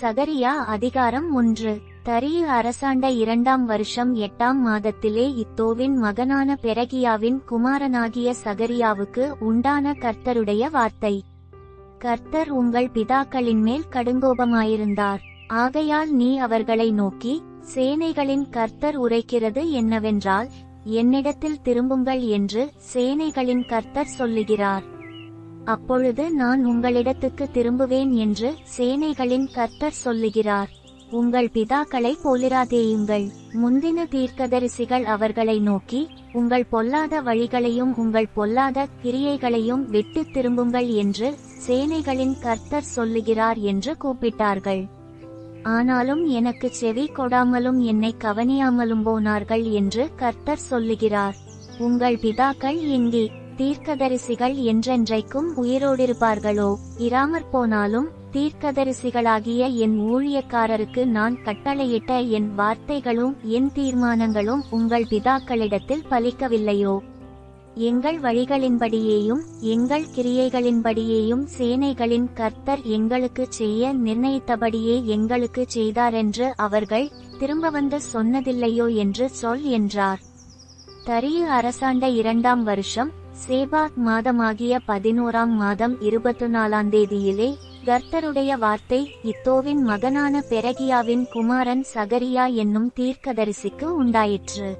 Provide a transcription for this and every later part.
சகரியா அதிகாரம் ஒன்று. தரியு அரசாண்ட இரண்டாம் வருஷம் எட்டாம் மாதத்திலே இத்தோவின் மகனான பெரகியாவின் குமாரனாகிய சகரியாவுக்கு உண்டான கர்த்தருடைய வார்த்தை. கர்த்தர் உங்கள் பிதாக்களின் மேல் கடுங்கோபமாயிருந்தார். ஆகையால் நீ அவர்களை நோக்கி சேனைகளின் கர்த்தர் உரைக்கிறது என்னவென்றால் என்னிடத்தில் திரும்புங்கள் என்று சேனைகளின் கர்த்தர் சொல்லுகிறார். அப்பொழுது நான் உங்களிடத்துக்கு திரும்புவேன் என்று சேனைகளின் கர்த்தர் சொல்லுகிறார். உங்கள் பிதாக்களை போலிராதேயுங்கள். முந்தின தீர்க்கதரிசிகள் அவர்களை நோக்கி உங்கள் பொல்லாத வழிகளையும் உங்கள் பொல்லாத கிரியைகளையும் விட்டு திரும்புங்கள் என்று சேனைகளின் கர்த்தர் சொல்லுகிறார் என்று கூப்பிட்டார்கள். ஆனாலும் எனக்கு செவி கொடாமலும் என்னை கவனியாமலும் போனார்கள் என்று கர்த்தர் சொல்லுகிறார். உங்கள் பிதாக்கள் எங்கே? தீர்க்கதரிசிகள் என்றென்றைக்கும் உயிரோடிருப்பார்களோ? இராமற் போனாலும் தீர்க்கதரிசிகளாகிய என் ஊழியக்காரருக்கு நான் கட்டளையிட்ட என் வார்த்தைகளும் என் தீர்மானங்களும் உங்கள் பிதாக்களிடத்தில் பலிக்கவில்லையோ? எங்கள் வழிகளின்படியேயும் எங்கள் கிரியைகளின்படியேயும் சேனைகளின் கர்த்தர் எங்களுக்கு செய்ய நிர்ணயித்தபடியே எங்களுக்கு செய்தாரென்று அவர்கள் திரும்ப வந்து சொன்னதில்லையோ என்று சொல் என்றார். தரியு அரசாண்ட இரண்டாம் வருஷம் சேபாத் மாதமாகிய பதினோராம் மாதம் இருபத்து நாலாம் தேதியிலே கர்த்தருடைய வார்த்தை இத்தோவின் மகனான பெரகியாவின் குமாரன் சகரியா என்னும் தீர்க்கதரிசிக்கு உண்டாயிற்று.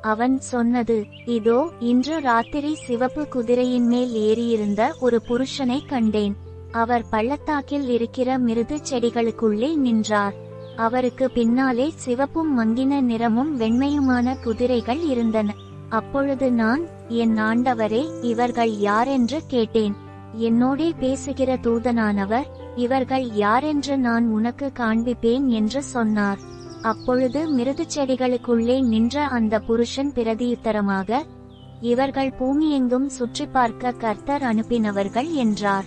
அவன் சொன்னது இதோ இன்று ராத்திரி சிவப்பு குதிரையின் மேல் ஏறியிருந்த ஒரு புருஷனை கண்டேன். அவர் பள்ளத்தாக்கில் இருக்கிற மிருது செடிகளுக்குள்ளே நின்றார். அவருக்கு பின்னாலே சிவப்பும் மங்கின நிறமும் வெண்மையுமான குதிரைகள் இருந்தன. அப்பொழுது நான் என் ஆண்டவரே இவர்கள் யாரென்று கேட்டேன். என்னோடே பேசுகிற தூதனானவர் இவர்கள் யாரென்று நான் உனக்கு காண்பிப்பேன் என்று சொன்னார். அப்பொழுது மிருது செடிகளுக்குள்ளே நின்ற அந்த புருஷன் பிரதியுத்தரமாக இவர்கள் பூமியெங்கும் சுற்றி பார்க்க கர்த்தர் அனுப்பினவர்கள் என்றார்.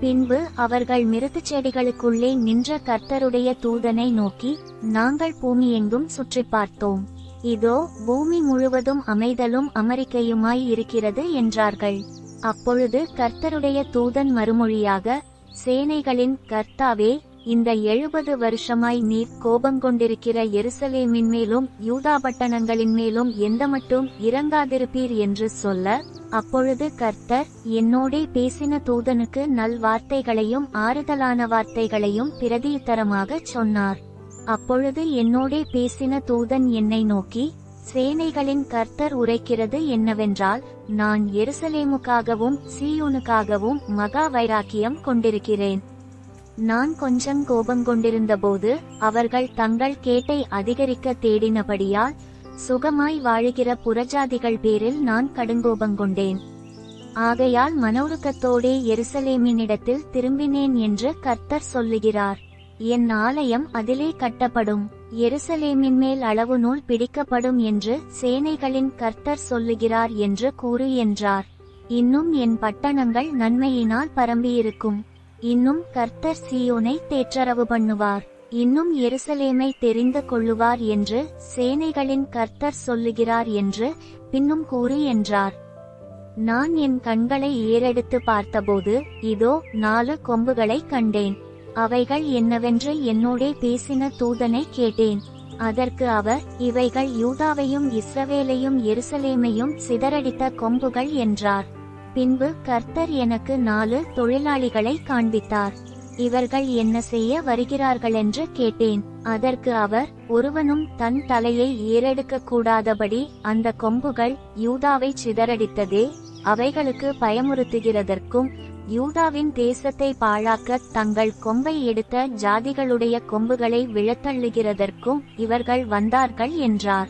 பின்பு அவர்கள் மிருது செடிகளுக்குள்ளே நின்ற கர்த்தருடைய தூதனை நோக்கி நாங்கள் பூமியெங்கும் சுற்றி பார்த்தோம். இதோ பூமி முழுவதும் அமைதலும் அமெரிக்கையுமாய் இருக்கிறது என்றார்கள். அப்பொழுது கர்த்தருடைய தூதன் மறுமொழியாக சேனைகளின் கர்த்தாவே இந்த எழுபது வருஷமாய் நீர் கோபம் கொண்டிருக்கிற எருசலேமின் மேலும் யூதா பட்டணங்களின் மேலும் எந்த மட்டும் இறங்காதிருப்பீர் என்று சொல்ல அப்பொழுது கர்த்தர் என்னோடே பேசின தூதனுக்கு நல் வார்த்தைகளையும் ஆறுதலான வார்த்தைகளையும் பிரதியுத்தரமாகச் சொன்னார். அப்பொழுது என்னோடே பேசின தூதன் என்னை நோக்கி சேனைகளின் கர்த்தர் உரைக்கிறது என்னவென்றால் நான் எருசலேமுக்காகவும் சீயோனுக்காகவும் மகா வைராக்கியம் கொண்டிருக்கிறேன். நான் கொஞ்சம் கோபம் கொண்டிருந்தபோது அவர்கள் தங்கள் கேட்டை அதிகரிக்க தேடினபடியால் சுகமாய் வாழுகிற புறஜாதிகள் பேரில் நான் கடுங்கோபம் கொண்டேன். ஆகையால் மனோருக்கத்தோடே எருசலேமினிடத்தில் திரும்பினேன் என்று கர்த்தர் சொல்லுகிறார். என் ஆலயம் அதிலே கட்டப்படும். எருசலேமின் மேல் அளவு நூல் பிடிக்கப்படும் என்று சேனைகளின் கர்த்தர் சொல்லுகிறார் என்று கூறு என்றார். இன்னும் என் பட்டணங்கள் நன்மையினால் பரம்பியிருக்கும். இன்னும் கர்த்தர் சியோனை தேற்றரவு பண்ணுவார். இன்னும் எருசலேமை தெரிந்து கொள்ளுவார் என்று சேனைகளின் கர்த்தர் சொல்லுகிறார் என்று பின்னும் கூறு என்றார். நான் என் கண்களை ஏறெடுத்து பார்த்தபோது இதோ நாலு கொம்புகளை கண்டேன். அவைகள் என்னவென்று என்னோடே பேசின தூதனை கேட்டேன். அதற்கு அவர் இவைகள் யூதாவையும் இஸ்ரவேலையும் எருசலேமையும் சிதறடித்த கொம்புகள் என்றார். பின்பு கர்த்தர் எனக்கு நாலு தொழிலாளிகளை காண்பித்தார். இவர்கள் என்ன செய்ய வருகிறார்களென்று கேட்டேன். அதற்கு அவர் ஒருவனும் தன் தலையை ஏறெடுக்க கூடாதபடி அந்த கொம்புகள் யூதாவை சிதறடித்ததே அவைகளுக்கு பயமுறுத்துகிறதற்கும் யூதாவின் தேசத்தை பாழாக்க தங்கள் கொம்பை எடுத்த ஜாதிகளுடைய கொம்புகளை விழத்தள்ளுகிறதற்கும் இவர்கள் வந்தார்கள் என்றார்.